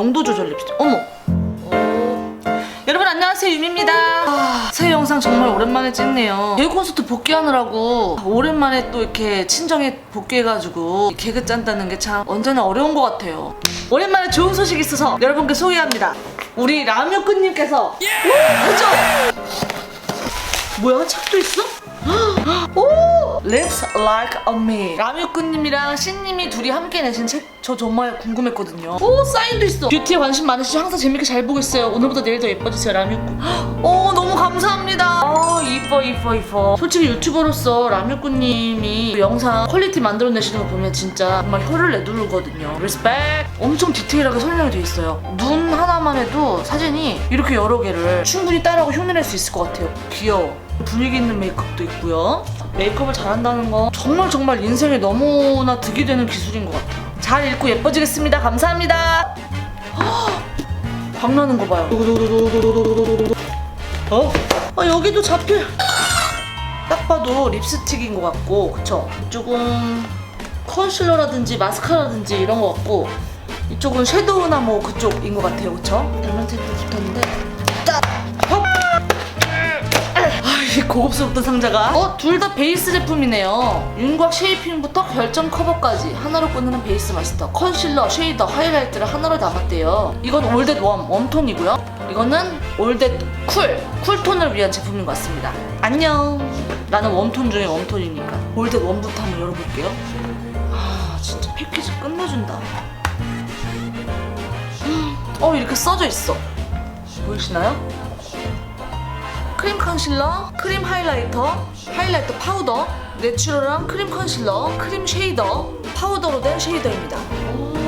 영도 조절 립스틱. 어머. 오. 여러분 안녕하세요 유미입니다. 아, 새 영상 정말 오랜만에 찍네요. 개그 콘서트 복귀하느라고 오랜만에 또 이렇게 친정에 복귀해가지고 개그 짠다는 게 참 언제나 어려운 것 같아요. 오랜만에 좋은 소식이 있어서 여러분께 소개합니다. 우리 라뮤꾼님께서 그죠? 뭐야 책도 있어? 오! Lips Like a Me. 라뮤꾼님이랑 신님이 둘이 함께 내신 책 저 정말 궁금했거든요. 오 사인도 있어. 뷰티에 관심 많으시죠? 항상 재밌게 잘 보고 있어요. 오늘보다 내일 더 예뻐지세요 라뮤꾼. 오 너무 감사합니다. 어 이뻐 이뻐 이뻐. 솔직히 유튜버로서 라뮤꾼님이 영상 퀄리티 만들어내시는 거 보면 진짜 정말 혀를 내두르거든요. 리스펙 엄청 디테일하게 설명이 돼 있어요. 눈 하나만 해도 사진이 이렇게 여러 개를 충분히 따라하고 흉내낼 수 있을 것 같아요. 귀여워. 분위기 있는 메이크업도 있고요. 메이크업을 잘한다는 거 정말 정말 인생에 너무나 득이 되는 기술인 것 같아요. 잘 읽고 예뻐지겠습니다. 감사합니다. 헉, 광나는 거 봐요. 어? 아, 여기도 잡힐. 딱 봐도 립스틱인 것 같고, 그쵸? 이쪽은 컨실러라든지 마스카라든지 이런 것 같고, 이쪽은 섀도우나 뭐 그쪽인 것 같아요, 그쵸? 별면 테이프 붙었는데, 고급스럽던 상자가. 어? 둘 다 베이스 제품이네요. 윤곽 쉐이핑부터 결정 커버까지 하나로 끝내는 베이스 마스터. 컨실러, 쉐이더, 하이라이트를 하나로 담았대요. 이건 올댓 웜, 웜톤이고요. 이거는 올댓 쿨, 쿨톤을 위한 제품인 것 같습니다. 안녕. 나는 웜톤 중에 웜톤이니까. 올댓 웜부터 한번 열어볼게요. 아 진짜 패키지 끝내준다. 음, 어 이렇게 써져 있어. 보이시나요? 크림 컨실러, 크림 하이라이터, 하이라이터 파우더, 내추럴한 크림 컨실러, 크림 쉐이더, 파우더로 된 쉐이더입니다.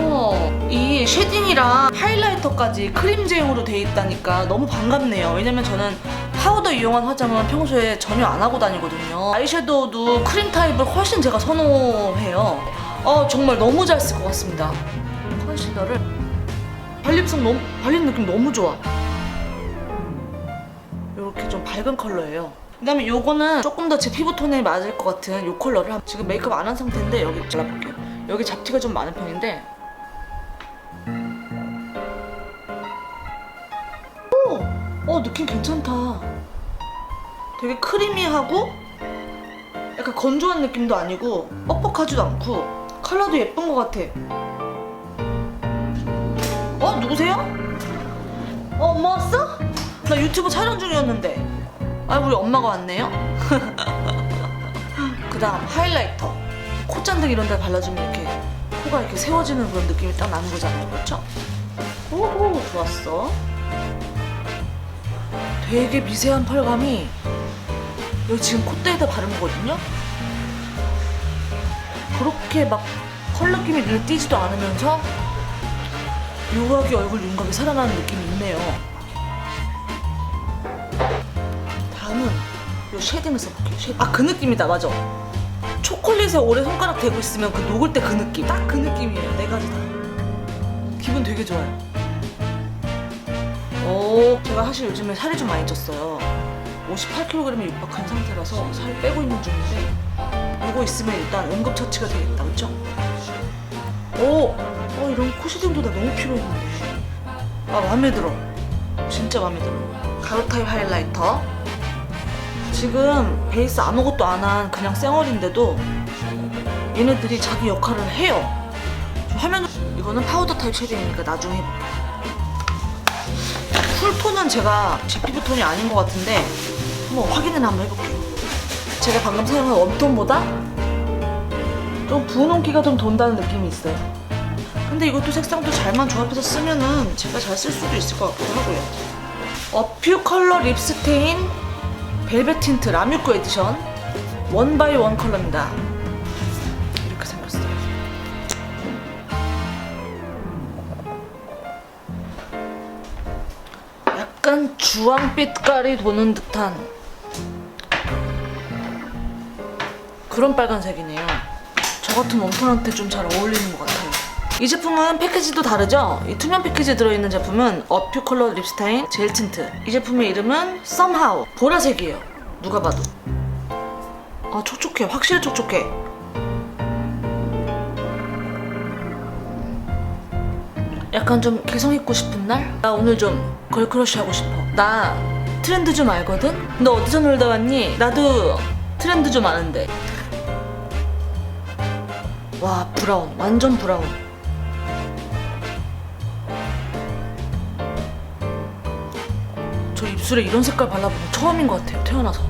오, 이 쉐딩이랑 하이라이터까지 크림 제형으로 돼 있다니까 너무 반갑네요. 왜냐면 저는 파우더 이용한 화장은 평소에 전혀 안 하고 다니거든요. 아이섀도우도 크림 타입을 훨씬 제가 선호해요. 어, 정말 너무 잘 쓸 것 같습니다. 컨실러를 발림성 너무, 발림 느낌 너무 좋아. 이렇게 좀 밝은 컬러예요. 그다음에 요거는 조금 더 제 피부 톤에 맞을 것 같은 요 컬러를 한- 지금 메이크업 안 한 상태인데 여기 잘라볼게요. 여기 잡티가 좀 많은 편인데 오! 어 느낌 괜찮다. 되게 크리미하고 약간 건조한 느낌도 아니고 뻑뻑하지도 않고 컬러도 예쁜 것 같아. 어 누구세요? 어 엄마 왔어? 나 유튜브 촬영 중이었는데. 아 우리 엄마가 왔네요? 그 다음 하이라이터. 콧잔등 이런 데 발라주면 이렇게 코가 이렇게 세워지는 그런 느낌이 딱 나는 거잖아요. 그렇죠? 오호 좋았어. 되게 미세한 펄감이 여기 지금 콧대에다 바른 거거든요? 그렇게 막 펄 느낌이 눈에 띄지도 않으면서 묘하게 얼굴 윤곽이 살아나는 느낌이 있네요 다음은 요 쉐딩을 써볼게요. 쉐딩. 아, 그 느낌이다. 맞아. 초콜릿에 오래 손가락 대고 있으면 그 녹을 때 그 느낌. 딱 그 느낌이에요. 네 가지 다. 기분 되게 좋아요. 오, 제가 사실 요즘에 살이 좀 많이 쪘어요. 58kg에 육박한 상태라서 살 빼고 있는 중인데 이거 있으면 일단 응급처치가 되겠다. 그쵸? 오! 어, 이런 코시딩도 나 너무 필요했는데. 아, 마음에 들어. 진짜 마음에 들어. 가루 타입 하이라이터. 지금 베이스 아무것도 안 한 그냥 쌩얼인데도 얘네들이 자기 역할을 해요. 저 화면 이거는 파우더 타입 쉐딩이니까 나중에. 쿨톤은 제가 제 피부톤이 아닌 것 같은데 한번 확인을 한번 해볼게요. 제가 방금 사용한 웜톤보다 좀 분홍기가 좀 돈다는 느낌이 있어요. 근데 이것도 색상도 잘만 조합해서 쓰면은 제가 잘 쓸 수도 있을 것 같기도 하고요. 어퓨 컬러 립스테인 벨벳 틴트 라뮤코 에디션 원 바이 원 컬러입니다. 이렇게 생겼어요. 약간 주황빛깔이 도는 듯한 그런 빨간색이네요. 저 같은 웜톤한테 좀 잘 어울리는 것 같아요. 이 제품은 패키지도 다르죠? 이 투명 패키지에 들어있는 제품은 어퓨 컬러 립스타인 젤 틴트. 이 제품의 이름은 Somehow. 보라색이에요. 누가 봐도. 아, 촉촉해. 확실히 촉촉해. 약간 좀 개성 있고 싶은 날? 나 오늘 좀 걸크러쉬 하고 싶어. 나 트렌드 좀 알거든? 너 어디서 놀다 왔니? 나도 트렌드 좀 아는데. 와, 브라운. 완전 브라운. 입술에 이런 색깔 발라본 거 처음인 것 같아요. 태어나서.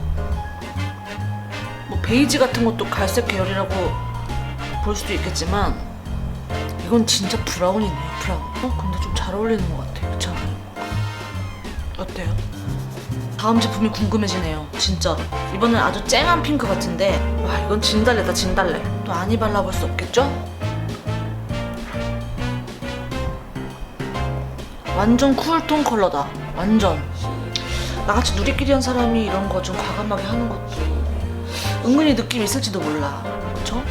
뭐 베이지 같은 것도 갈색 계열이라고 볼 수도 있겠지만 이건 진짜 브라운이네요. 브라운. 어 근데 좀 잘 어울리는 것 같아요. 그렇지 않아요? 어때요? 다음 제품이 궁금해지네요. 진짜로. 이번엔 아주 쨍한 핑크 같은데 와 이건 진달래다 진달래. 또 아니 발라볼 수 없겠죠? 완전 쿨톤 컬러다. 완전. 나같이 누리끼리 한 사람이 이런 거 좀 과감하게 하는 것도 은근히 느낌 있을지도 몰라. 그쵸?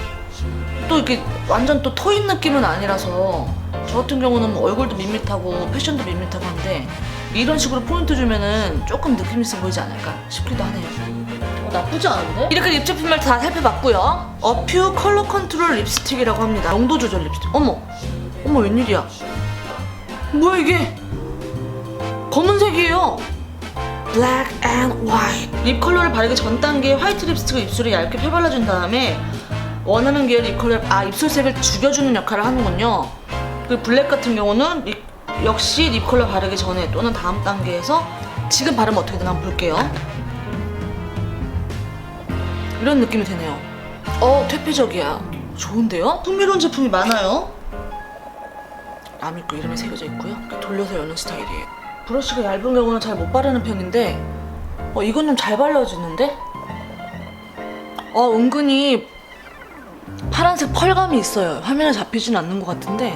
또 이렇게 완전 또 토인 느낌은 아니라서 저 같은 경우는 뭐 얼굴도 밋밋하고 패션도 밋밋하고 한데 이런 식으로 포인트 주면은 조금 느낌 있어 보이지 않을까 싶기도 하네요. 어, 나쁘지 않은데? 이렇게 립 제품을 다 살펴봤고요. 어퓨 컬러 컨트롤 립스틱이라고 합니다. 농도 조절 립스틱. 어머, 어머 웬일이야? 뭐야 이게? 검은색이에요. Black and White. 립 컬러를 바르기 전 단계에 화이트 립스틱을 입술에 얇게 펴발라준 다음에 원하는 계열 립 컬러, 아 입술색을 죽여주는 역할을 하는군요. 그 블랙 같은 경우는 립- 역시 립 컬러 바르기 전에 또는 다음 단계에서 지금 바르면 어떻게 되나 한번 볼게요. 이런 느낌이 드네요. 어, 퇴폐적이야. 좋은데요? 풍미로운 제품이 많아요. 라미 거 이름이 새겨져 있고요. 돌려서 여는 스타일이에요. 브러쉬가 얇은 경우는 잘 못 바르는 편인데, 어, 이건 좀 잘 발라지는데? 어, 은근히 파란색 펄감이 있어요. 화면에 잡히진 않는 것 같은데,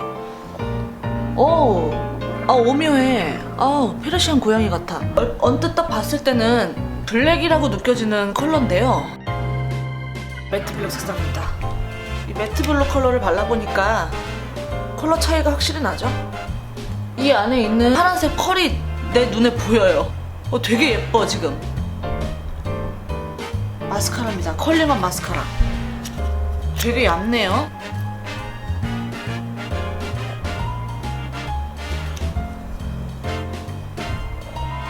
오, 아 오묘해. 아 페르시안 고양이 같아. 얼- 언뜻 딱 봤을 때는 블랙이라고 느껴지는 컬러인데요. 매트 블랙 색상입니다. 이 매트 블루 컬러를 발라보니까 컬러 차이가 확실히 나죠? 이 안에 있는 파란색 펄이 내 눈에 보여요. 어, 되게 예뻐 지금. 마스카라입니다. 컬링한 마스카라. 되게 얇네요.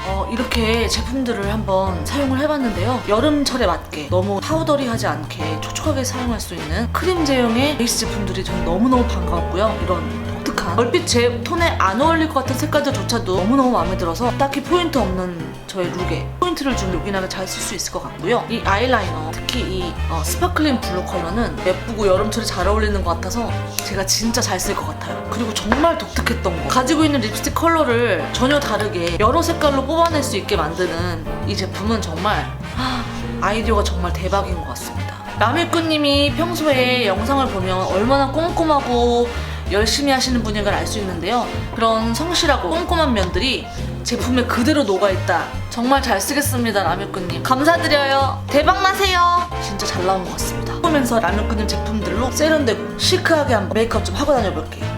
어, 이렇게 제품들을 한번 사용을 해봤는데요. 여름철에 맞게 너무 파우더리하지 않게 촉촉하게 사용할 수 있는 크림 제형의 베이스 제품들이 저는 너무너무 반가웠고요. 이런 독특한 얼핏 제 톤에 안 어울릴 것 같은 색깔들조차도 너무너무 마음에 들어서 딱히 포인트 없는 저의 룩에 포인트를 좀 요긴하게 잘 쓸 수 있을 것 같고요. 이 아이라이너, 특히 이 어, 스파클링 블루 컬러는 예쁘고 여름철에 잘 어울리는 것 같아서 제가 진짜 잘 쓸 것 같아요. 그리고 정말 독특했던 거. 가지고 있는 립스틱 컬러를 전혀 다르게 여러 색깔로 뽑아낼 수 있게 만드는 이 제품은 정말 하, 아이디어가 정말 대박인 것 같습니다. 라밀꾸님이 평소에 영상을 보면 얼마나 꼼꼼하고 열심히 하시는 분인 걸 알 수 있는데요. 그런 성실하고 꼼꼼한 면들이 제품에 그대로 녹아있다. 정말 잘 쓰겠습니다, 라밀꾸님. 감사드려요. 대박나세요. 진짜 잘 나온 것 같습니다. 보면서 라밀꾸님 제품들로 세련되고 시크하게 한번 메이크업 좀 하고 다녀볼게요.